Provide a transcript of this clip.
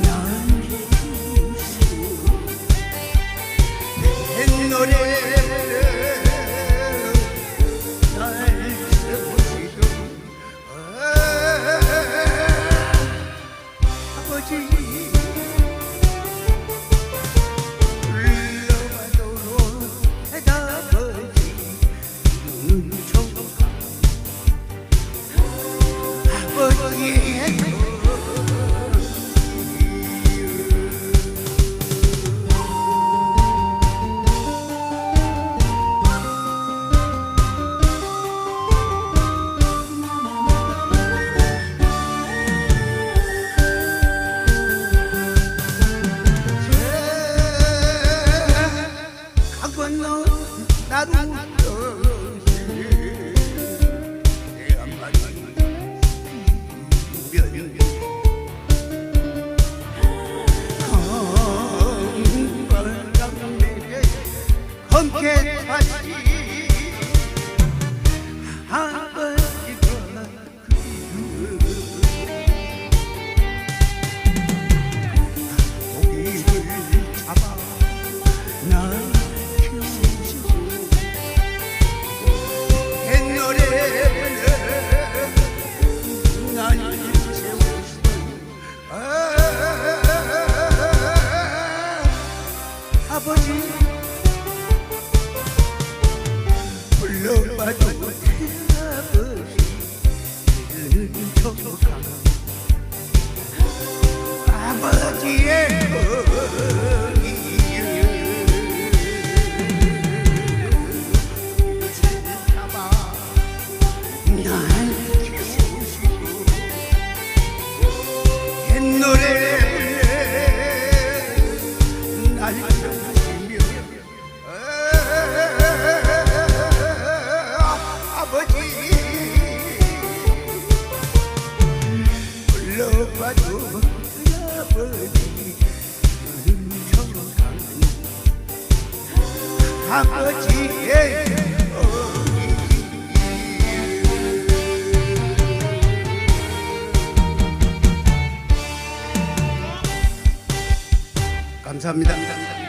none. 불러봐도 아버지 아버지의 아버지의 감사합니다.